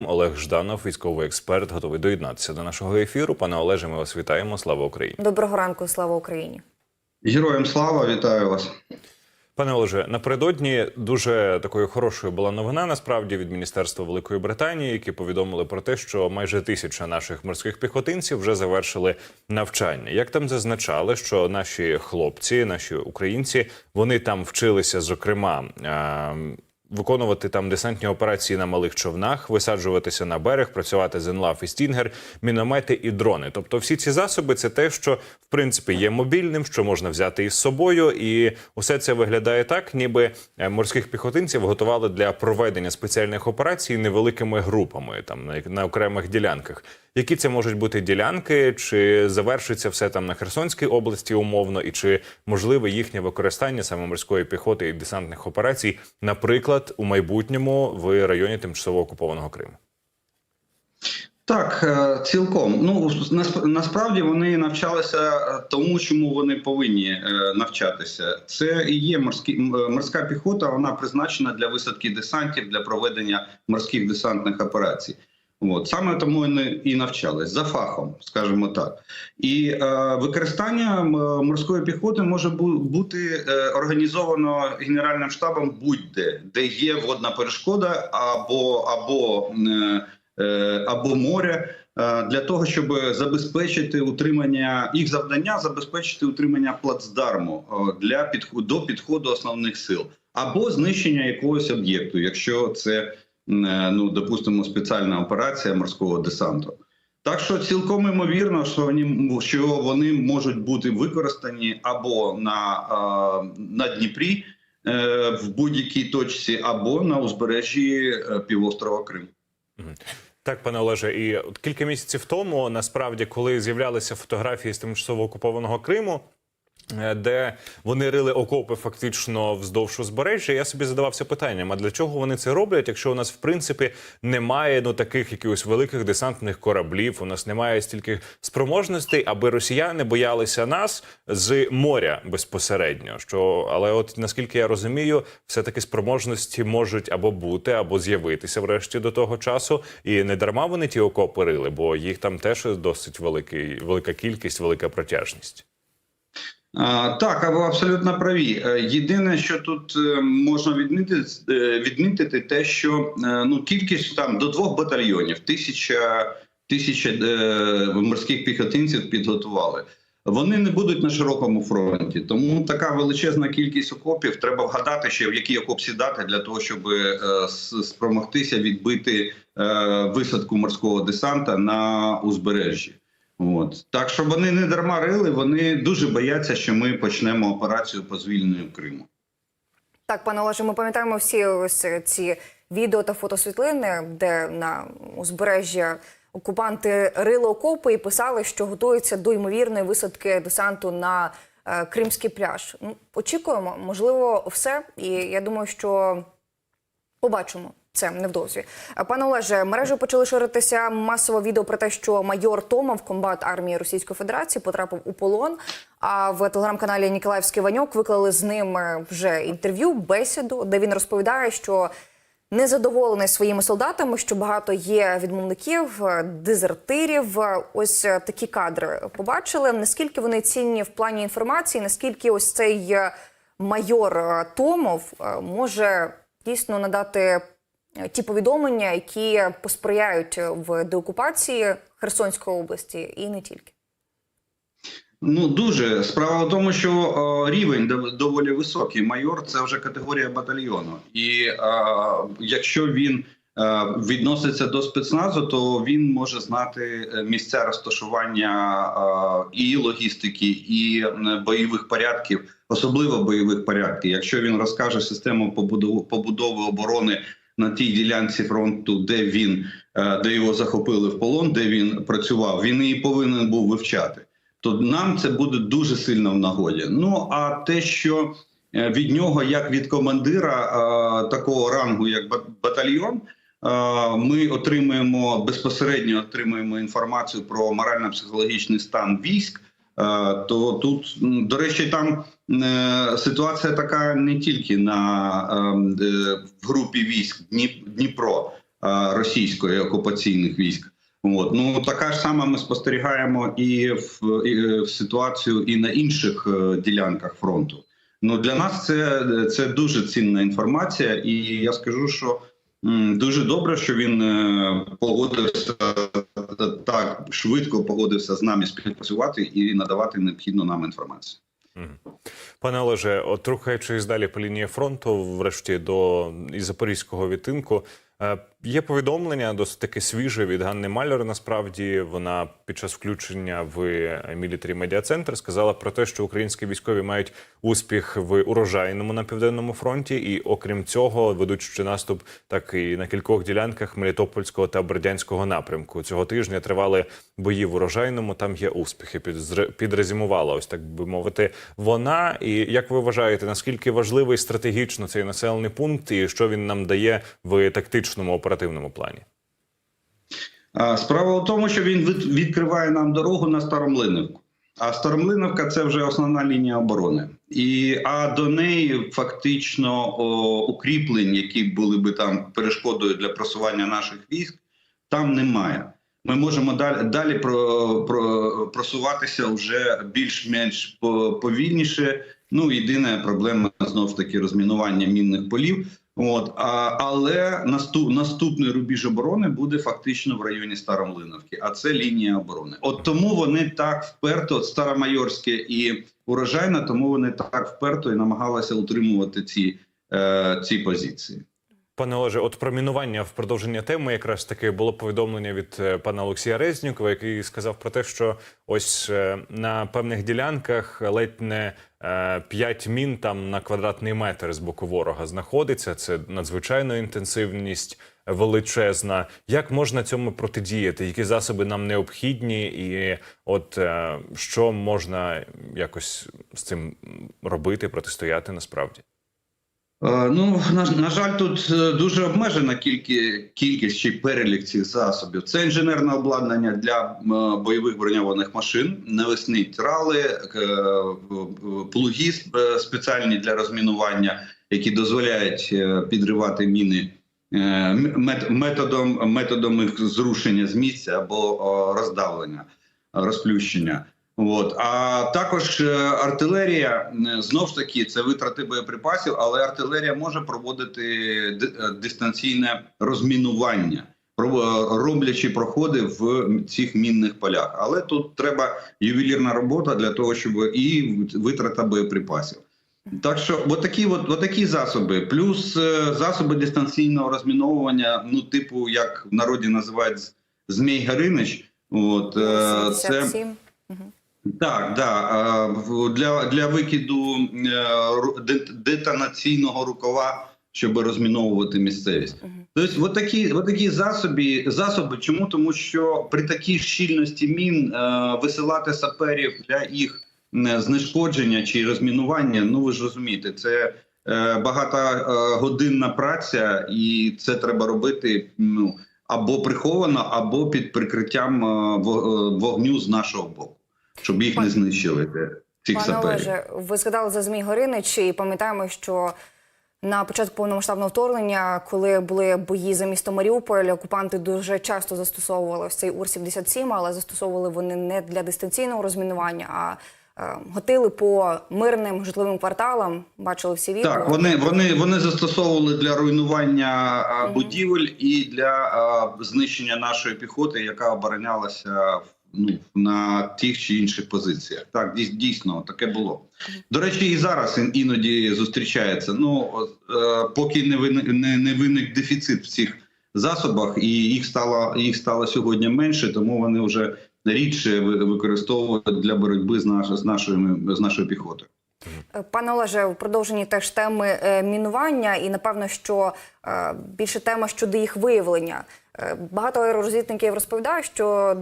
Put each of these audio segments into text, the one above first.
Олег Жданов, військовий експерт, готовий доєднатися до нашого ефіру. Пане Олеже, ми вас вітаємо. Слава Україні. Доброго ранку, слава Україні. Героям слава, вітаю вас. Пане Олеже, напередодні дуже такою хорошою була новина насправді від Міністерства Великої Британії, які повідомили про те, що майже тисяча наших морських піхотинців вже завершили навчання. Як там зазначали, що наші хлопці, наші українці, вони там вчилися, зокрема. Виконувати там десантні операції на малих човнах, висаджуватися на берег, працювати з НЛАФ і Стінгер, міномети і дрони. Тобто, всі ці засоби це те, що в принципі є мобільним, що можна взяти із собою, і усе це виглядає так, ніби е, морських піхотинців готували для проведення спеціальних операцій невеликими групами, там на окремих ділянках. Які це можуть бути ділянки, чи завершиться все там на Херсонській області умовно, і чи можливе їхнє використання саме морської піхоти і десантних операцій, наприклад, у майбутньому в районі тимчасово окупованого Криму? Так, е, цілком. Ну насправді вони навчалися е, тому, чому вони повинні е, навчатися. Це і є морські морська піхота. Вона призначена для висадки десантів для проведення морських десантних операцій. От саме тому і навчались за фахом, скажімо так. І е, використання морської піхоти може бу- бути е, організовано генеральним штабом будь-де, де є водна перешкода або або е, е, або море е, для того, щоб забезпечити утримання їх завдання, забезпечити утримання плацдарму е, для підходу до підходу основних сил або знищення якогось об'єкту, якщо це е, ну допустимо спеціальна операція морського десанту. Так що цілком імовірно, що вони що вони можуть бути використані або на, е, на Дніпрі е, в будь-якій точці, або на узбережжі е, півострова Крим. Так, пане Олеже, і кілька місяців тому, насправді, коли з'являлися фотографії з тимчасово окупованого Криму. Е, Де вони рили окопи фактично вздовж узбережжя, я собі задавався питанням: а для чого вони це роблять, якщо у нас в принципі немає ну таких якихось великих десантних кораблів, у нас немає стільки спроможностей, аби росіяни боялися нас з моря безпосередньо. Що але, от наскільки я розумію, все таки спроможності можуть або бути, або з'явитися врешті до того часу, і не дарма вони ті окопи рили, бо їх там теж досить великий, велика кількість, велика протяжність. Так, а ви абсолютно праві. Е, Єдине, що тут е, можна відмітити, е, відмітити те, що ну кількість там до двох батальйонів, тисяча тисяча морських піхотинців підготували. Вони не будуть на широкому фронті, тому така величезна кількість окопів. Треба вгадати, ще в який окоп сідати для того, щоб спромогтися відбити висадку морського десанта на узбережжі. От так що вони не дарма рили, вони дуже бояться, що ми почнемо операцію по звільненню Криму. Так, пане Олеже, ми пам'ятаємо всі ось ці відео та фотосвітлини, де на узбережжі окупанти рили окопи і писали, що готуються до ймовірної висадки десанту на е, кримський пляж. Ну, очікуємо, можливо, все. І я думаю, що побачимо. Це невдовзі. Пане Олеже, мережею почали ширитися масово відео про те, що майор Томов, комбат армії Російської Федерації, потрапив у полон. А в телеграм-каналі Ніколаївський Ваньок виклали з ним вже інтерв'ю, бесіду, де він розповідає, що незадоволений своїми солдатами, що багато є відмовників, дезертирів. Ось такі кадри побачили. Наскільки вони цінні в плані інформації, наскільки ось цей майор Томов е, може дійсно надати ті повідомлення, які посприяють е, в деокупації Херсонської області і не тільки. Ну дуже справа в тому, що е, рівень доволі високий. Майор це вже категорія батальйону, і е, якщо він е, відноситься до спецназу, то він може знати е, місця розташування е, і логістики, і е, бойових порядків, особливо бойових порядків. Якщо він розкаже систему побудови оборони на тій ділянці фронту, де він е, де його захопили в полон, де він працював, він її повинен був вивчати то нам це буде дуже сильно в нагоді. Ну а те, що е, від нього, як від командира е, такого рангу, як ба- батальйон, ми отримуємо безпосередньо отримуємо інформацію про морально-психологічний стан військ. Е, То тут, до речі, там е, ситуація така не тільки на е, е, в групі військ Дніп- Дніпро. російської окупаційних військ. От ну така ж сама ми спостерігаємо і в, і в ситуацію і на інших ділянках фронту. Ну для нас це, це дуже цінна інформація, і я скажу, що дуже добре, що він погодився так швидко погодився з нами співпрацювати і надавати необхідну нам інформацію. Пане Олеже, от рухаючись далі по лінії фронту, врешті до і запорізького відтинку, е, є повідомлення досить таки свіже від Ганни Маляр. Насправді вона під час включення в мілітарі медіа центр сказала про те, що українські військові мають успіх в урожайному на південному фронті, і окрім цього, ведуть ще наступ так і на кількох ділянках Мелітопольського та Бердянського напрямку. Цього тижня тривали бої в урожайному. Там є успіхи. Підрезюмувала ось так би мовити. Вона і як ви вважаєте, наскільки важливий стратегічно цей населений пункт, і що він нам дає в тактичному оперативному плані? Справа в тому, що він відкриває нам дорогу на Старомлинівку. А Старомлиновка це вже основна лінія оборони. І, а до неї фактично о, укріплень, які були би там перешкодою для просування наших військ, там немає. Ми можемо далі, далі про, про, просуватися вже більш-менш повільніше. Ну, єдина проблема знову ж таки розмінування мінних полів. От, а, але наступ, наступний рубіж оборони буде фактично в районі Старомлиновки, а це лінія оборони. От тому вони так вперто, Старомайорське і урожайна, тому вони так вперто і намагалися утримувати ці, е, ці позиції. Пане Олеже, от про мінування в продовження теми якраз таки було повідомлення від е, пана Олексія Резнікова, який сказав про те, що ось е, на певних ділянках ледь не 5 мін там на квадратний метр з боку ворога знаходиться. Це надзвичайно інтенсивність величезна. Як можна цьому протидіяти? Які засоби нам необхідні, і от е, що можна якось з цим робити, протистояти насправді? Е, Ну на, на жаль, тут е, дуже обмежена кількість, кількість чи перелік цих засобів. Це інженерне обладнання для е, бойових броньованих машин, навесні трали, плуги спеціальні для розмінування, які дозволяють підривати міни методом, методом їх зрушення з місця або роздавлення, розплющення. От а також е, артилерія е, знов ж таки це витрати боєприпасів, але артилерія може проводити е, дистанційне розмінування, роблячи проходи в цих мінних полях. Але тут треба ювелірна робота для того, щоб і витрата боєприпасів. Так що отакі, от, отакі засоби, плюс засоби дистанційного розміновування, ну типу, як в народі називають Змій Гаринич. От е, це 77. Так, да. Для, для викиду е, детонаційного рукава, щоб розміновувати місцевість. Тобто, от такі, от такі засоби, засоби. Чому? Тому що при такій щільності мін е, висилати саперів для їх знешкодження чи розмінування, ну ви ж розумієте, це е, багатогодинна праця, і це треба робити ну, або приховано, або під прикриттям вогню з нашого боку, щоб їх не знищили. Цих Пане. Олеже, ви згадали за Змій Горинич і пам'ятаємо, що на початку повномасштабного вторгнення, коли були бої за місто Маріуполь, окупанти дуже часто застосовували ось цей Ур-77, але застосовували вони не для дистанційного розмінування, а е, гатили по мирним житловим кварталам. Бачили всі відео. Так, вони, вони, вони застосовували для руйнування а, Мгм. будівель і для а, знищення нашої піхоти, яка оборонялася ну, на тих чи інших позиціях. Так, дійс- дійсно, таке було. До речі, і зараз іноді зустрічається. Ну, е, поки не виник, не, не виник дефіцит в цих засобах, і їх стало, їх стало сьогодні менше, тому вони вже рідше ви- використовують для боротьби з, наш, з, нашою, з нашою піхотою. Е, Пане Олеже, в продовженні теж теми е, мінування, і напевно, що більше тема щодо їх виявлення. Багато аеророзвідників розповідають, що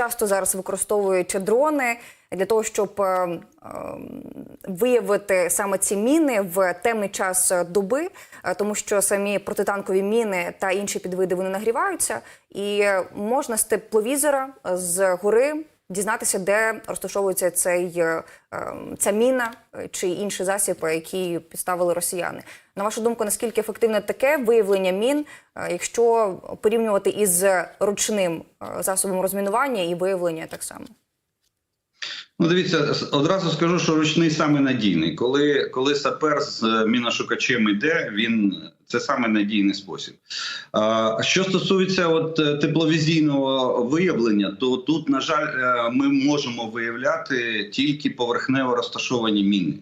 часто зараз використовують дрони для того, щоб е, виявити саме ці міни в темний час доби, е, тому що самі протитанкові міни та інші підвиди вони нагріваються, і е, можна з тепловізора з гори дізнатися, де розташовується цей е, е, ця міна е, чи інший засіб, який підставили росіяни. На вашу думку, наскільки ефективне таке виявлення мін, е, якщо порівнювати із ручним засобом розмінування і виявлення так само? Ну, дивіться, одразу скажу, що ручний саме надійний. Коли, коли сапер з міношукачем йде, він це саме надійний спосіб. А що стосується от е, тепловізійного виявлення, то тут, на жаль, е, ми можемо виявляти тільки поверхнево розташовані міни.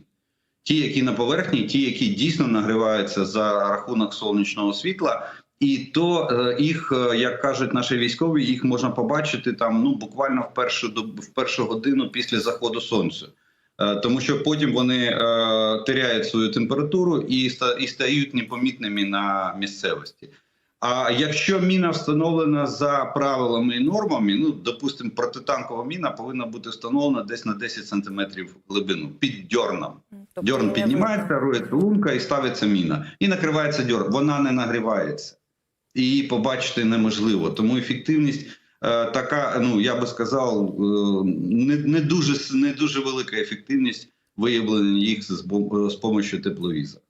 Ті, які на поверхні, ті, які дійсно нагріваються за рахунок сонячного світла. І то е, їх, як кажуть наші військові, їх можна побачити там ну буквально в першу в першу годину після заходу сонця. Е, Тому що потім вони е, теряють свою температуру і стають непомітними на місцевості. А якщо міна встановлена за правилами і нормами, ну допустимо, протитанкова міна повинна бути встановлена десь на 10 сантиметрів глибину під дьорном. Тобто Дьорн піднімається, рується лунка і ставиться міна. І накривається дьорн. Вона не нагрівається. І її побачити неможливо. Тому ефективність така, ну я би сказав, е, не, не, дуже, не дуже велика ефективність виявлення їх з, з помощью тепловіза.